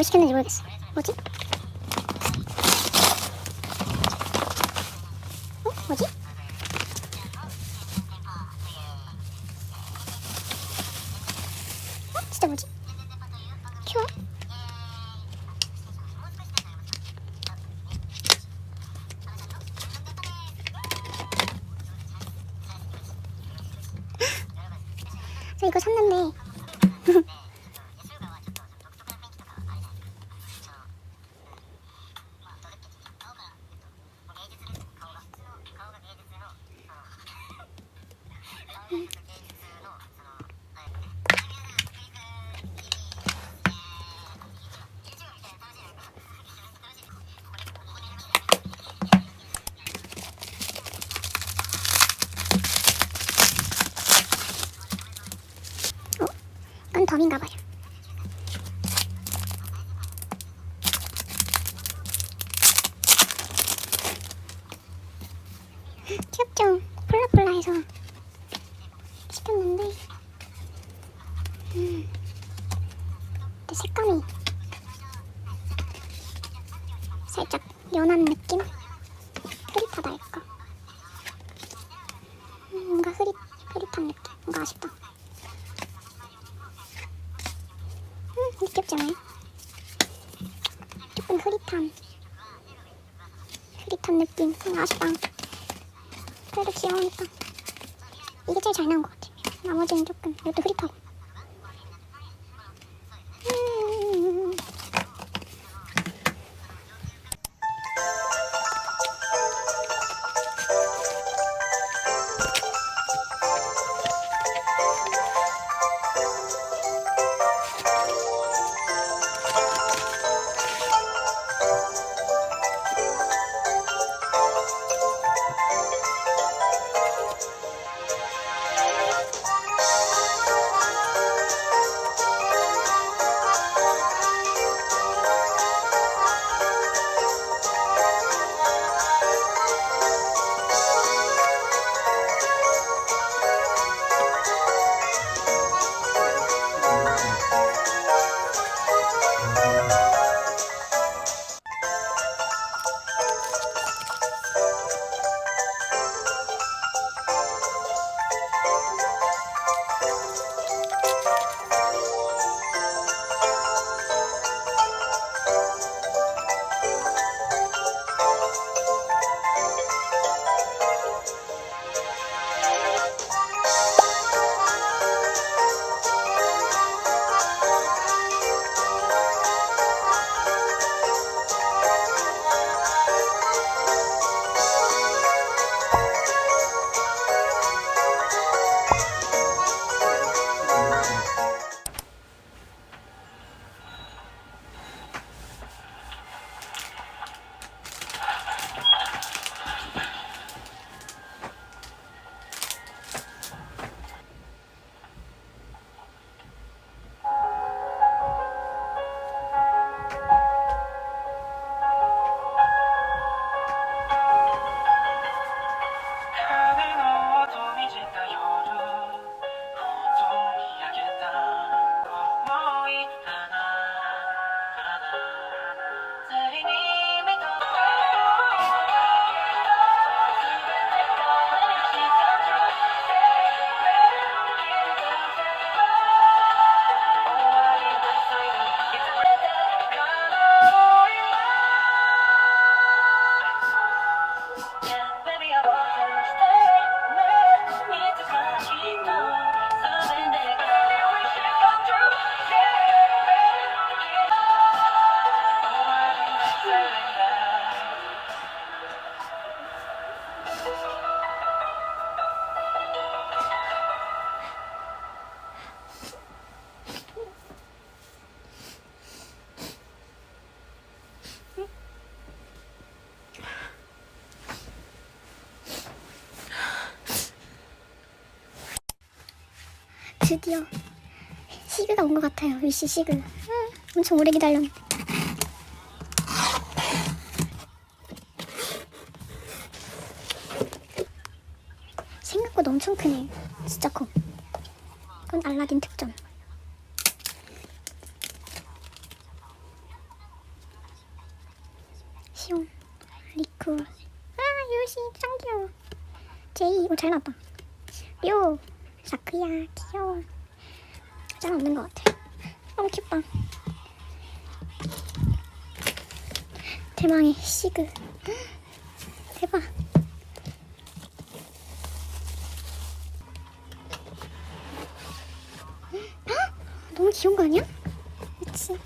뭘 시켰는지 모르겠어. 뭐지? 어? 뭐지? 어? 진짜 뭐지? 큐어? 저 이거 샀는데 덤인가 봐요. 귀엽죠? 폴라폴라 해서 시켰는데 음, 색감이 살짝 연한 느낌? 흐릿하달까? 음, 뭔가 흐릿, 흐릿한 느낌 뭔가 아쉽다 음, 근데 귀엽지 않아요? 조금 흐릿한 흐릿한 느낌. 음, 아쉽다. 그래도 귀여우니까. 이게 제일 잘 나온 것 같아 나머지는 조금 이것도 흐릿하고 드디어 시그가 온 것 같아요. 위시 시그. 음, 엄청 오래 기다렸는데. 생각보다 엄청 크네. 진짜 커. 이건 알라딘 특전. 시온 리쿠 아 요시 짱 귀여워 제이 이거 잘 나왔다 요 사크야 귀여워. 잘 없는 것 같아. 너무 귀엽다 대망의 시그. 대박. 헉! 너무 귀여운 거 아니야? 그치?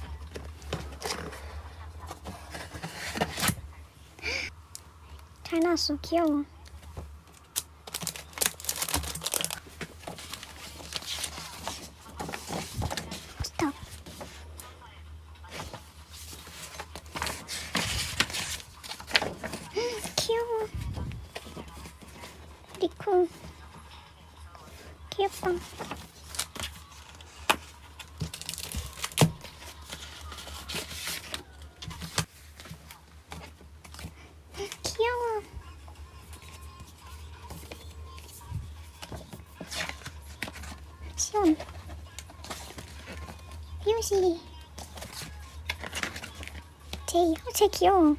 잘 나왔어. 귀여워 스톱 귀여워 리쿠 귀엽다. 귀여워. 시원. 유시. 제이 어, 제 귀여워.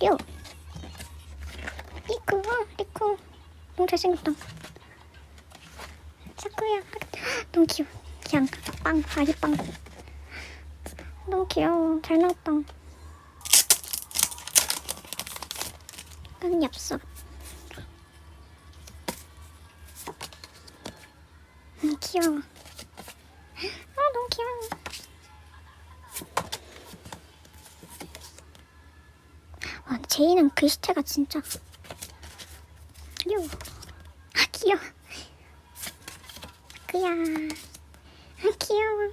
려 어, 리쿠 너무 잘생겼다. 사쿠야. 너무 귀여워. 그냥 빵 아기빵. 너무 귀여워. 잘 나왔다. 약간 엽서. 음, 귀여워. 아 너무 귀여워. 와 제이는 글씨체가 진짜 귀여워. 아 귀여워. 그야. 아 귀여워.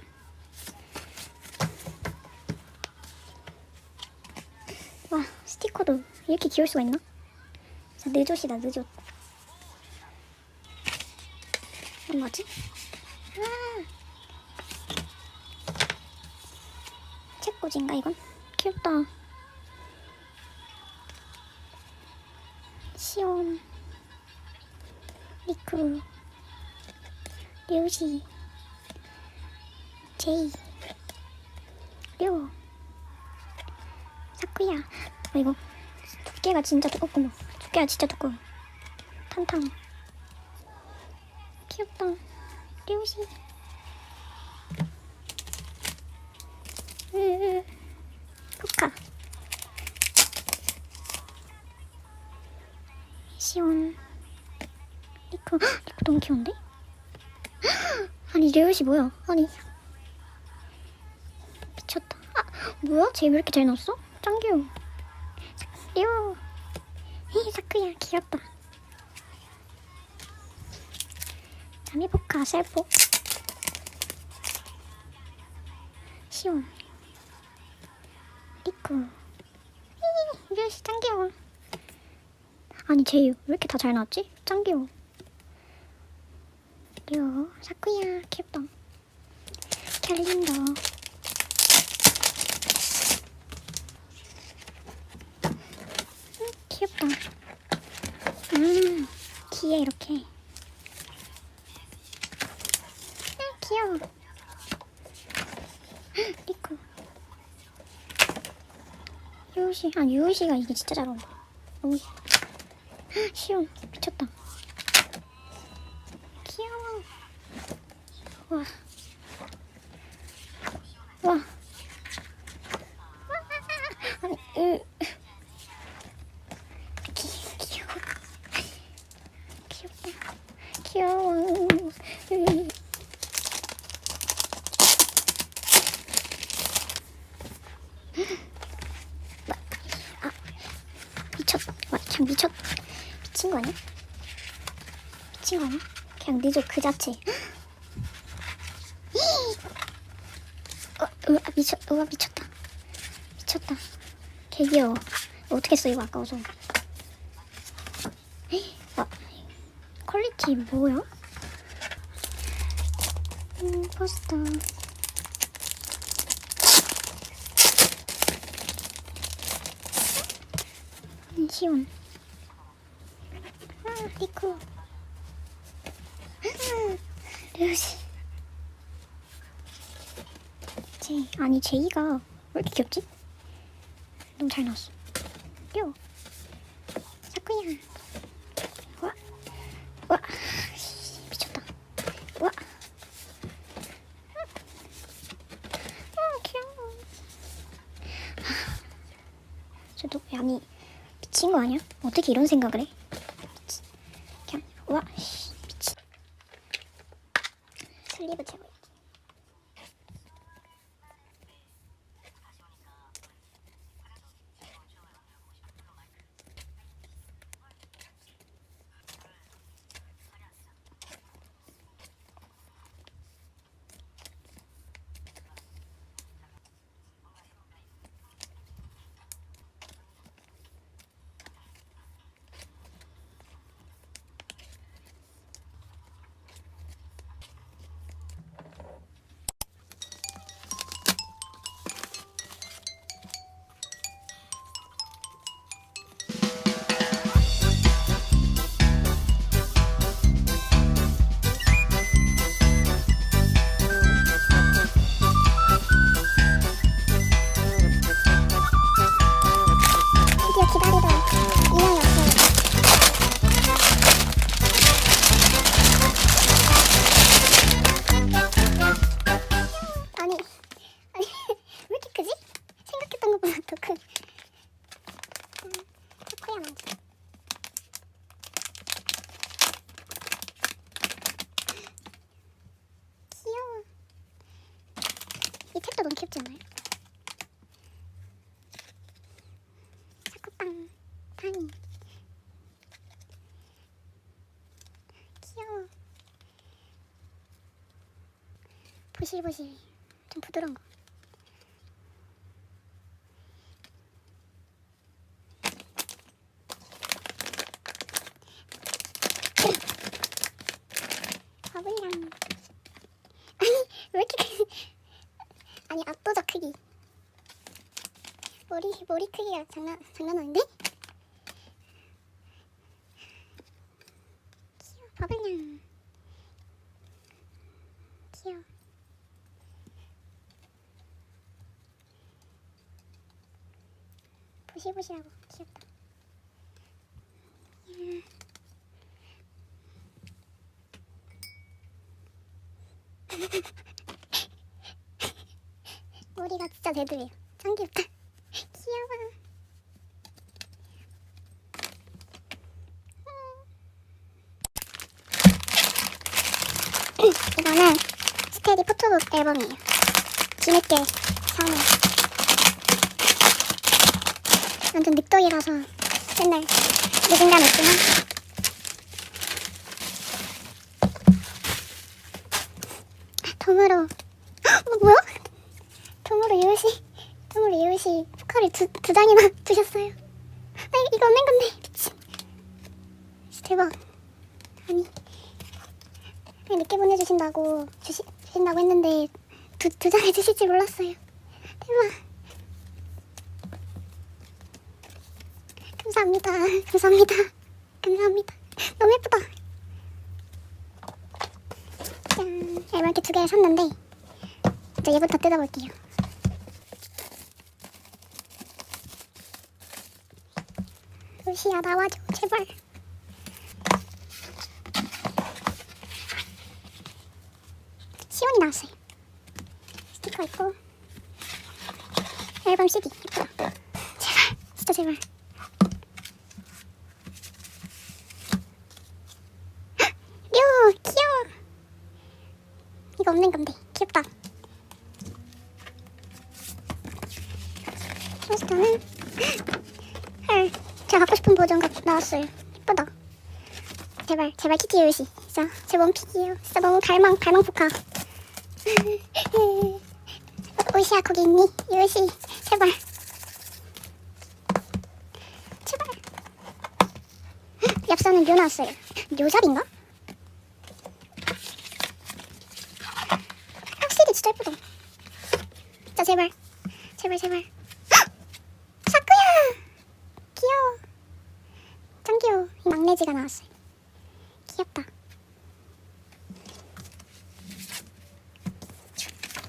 와 스티커도 이렇게 귀여울 수가 있나? 진짜 느조시다 느조. 이건 뭐지? 아! 책꽂이인가 이건? 귀엽다. 시온 리쿠 류시 제이 료 사쿠야. 어, 이거 두께가 진짜 두껍구나. 두께가 진짜 두꺼워. 탄탄 귀엽다. 류시 으으 포카. 시온 헉, 리쿠 너무 귀여운데? 헉, 아니 류시 뭐야? 아니. 미쳤다. 아 뭐야? 쟤 왜 이렇게 잘 나왔어? 짱 귀여워. 류히 사크야 귀엽다. 다음에 포카 셀포. 시온. 리쿠 히 류시 짱 귀여워. 아니 쟤왜 이렇게 다 잘 나왔지? 짱 귀여워 류 사쿠야 귀엽다 캘린더 음, 귀엽다. 음 귀에 이렇게. 음, 귀여워. 리쿠 유시 아 유시가 이게 진짜 잘 어울려 너무 시온 미쳤다 귀여워 와 와. 으. 귀, 귀여워. 귀엽다. 귀여워. 아, 미쳤, 와, 미쳤, 미친 거 아니야? 미친 거 아니야? 그냥 늦어 그 자체. 어, 으아, 미쳤, 으아, 미쳤다. 미쳤다. 개 귀여워. 어떻게 써, 이거 아까워서. 와, 퀄리티 뭐야? 음, 포스터. 음, 시온. 아, 리 쿠. 류시. 제이, 아니 제이가 왜 이렇게 귀엽지? 너무 잘 나왔어. 요. 사쿠야. 와. 와. 씨, 미쳤다. 와. 아, 귀여워. 저도 아니 미친 거 아니야? 어떻게 이런 생각을 해? 미친. 그냥 와. 슬리브 채워 보실보실 좀 부드러운 거. 바블랑. 아니 왜 이렇게 크 아니 압도적 크기. 머리 머리 크기가 장난 장난 아닌데? 바블냥. 귀여워 보시보시하고 귀엽다 이야. 머리가 진짜 대두예요 짱 귀엽다 귀여워. 이거는 스테디 포토북 앨범이에요. 뒤늦게 사는. 완전 늑덕이라서 맨날 늦은 감 있지만 덤으로 어, 뭐야? 덤으로 요시 덤으로 요시 포카를 두, 두 장이나 두셨어요. 아 이거 없는 건데 미친. 대박. 아니, 늦게 보내주신다고 주시, 주신다고 했는데 두, 두 장을 주실 줄 몰랐어요. 대박. 감사합니다. 감사합니다. 감사합니다. 너무 예쁘다. 짠. 앨범 이렇게 두 개를 샀는데 이제 얘부터 뜯어볼게요. 루시야 나와줘 제발. 시온이 나왔어요. 스티커 있고 앨범 CD 예쁘다. 제발 진짜 제발. 묘 귀여워. 이거 없는 건데 귀엽다. 포스터는 헐 제가 갖고 싶은 버전가 나왔어요. 예쁘다. 제발 제발 키티 요시 진짜 제 원픽이에요. 진짜 너무 갈망 갈망 포카. 오시야 거기 있니? 요시 제발 제발 엽서는 묘 나왔어요. 묘잡인가? 진짜 예쁘다. 진짜 제발 제발 제발 헉! 사쿠야 귀여워 짱 귀여워 이 막내지가 나왔어요. 귀엽다.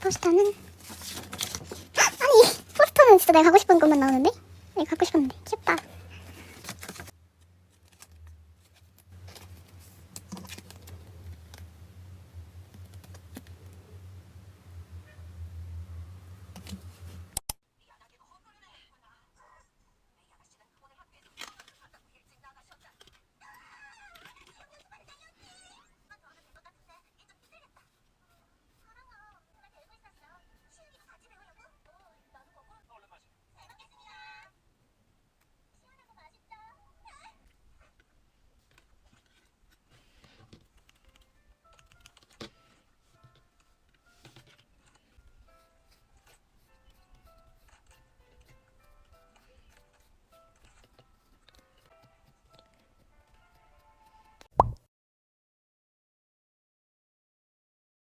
포스터는 헉! 아니 포스터는 진짜 내가 가고 싶은 것만 나오는데 이거 갖고 싶었는데